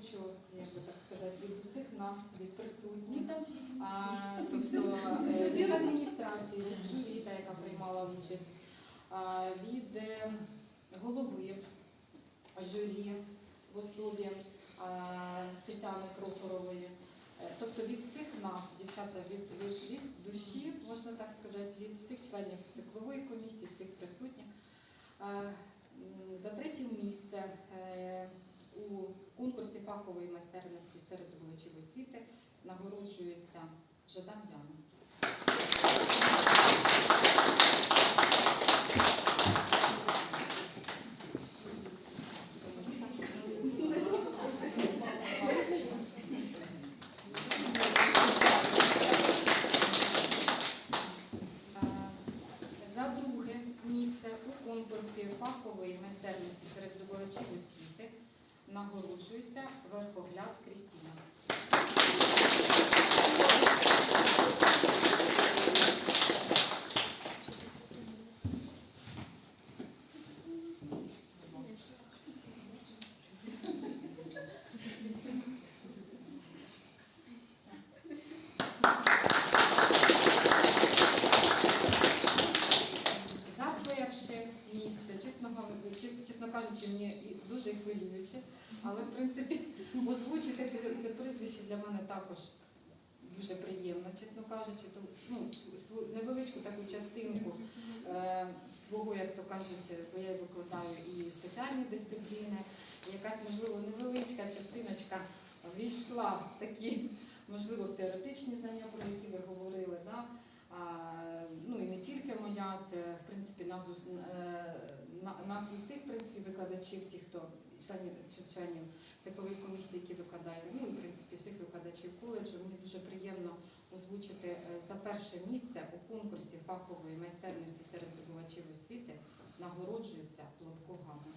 хочу, як би так сказати, від усіх нас, від Ну, присутніх. А, тобто е, від адміністрації, від журі, та, яка приймала участь, а, від е, голови журі в особі а, Тетяни Крохорової. Е, Тобто від всіх нас, дівчата, від, від, від душі, можна так сказати, від всіх членів циклової комісії, всіх присутніх. За третє місце фахової майстерності серед викладачів освіти нагороджується Жадан Яна. За друге місце у конкурсі фахової майстерності серед здобувачів освіти нагороджується Верхогляд Крістіна. За перше місце, чесно, гав- чес- чесно кажучи, мені і дуже хвилююче, але в принципі озвучити це, прізвище для мене також дуже приємно, чесно кажучи, то, ну, невеличку таку частинку е, свого, як то кажуть, бо я викладаю і спеціальні дисципліни, якась можливо невеличка частиночка війшла в такі, можливо, в теоретичні знання, про які ви говорили. Да? А, ну і не тільки моя, це в принципі нас, е, нас усіх в принципі, викладачів, ті, хто членів членів циклової комісії, які викладають, ну і в принципі всіх викладачів коледжу. Мені дуже приємно озвучити е, за перше місце у конкурсі фахової майстерності серед здобувачів освіти нагороджується Лобко Ганна.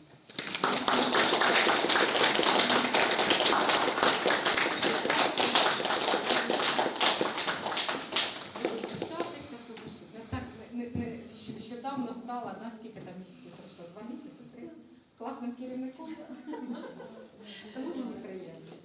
Буду що я так не, не, щодавно стала, на скільки там місяців пройшло? Два місяці, три? Класним керівником. Тому мені приємно. Вітаю, вітаю.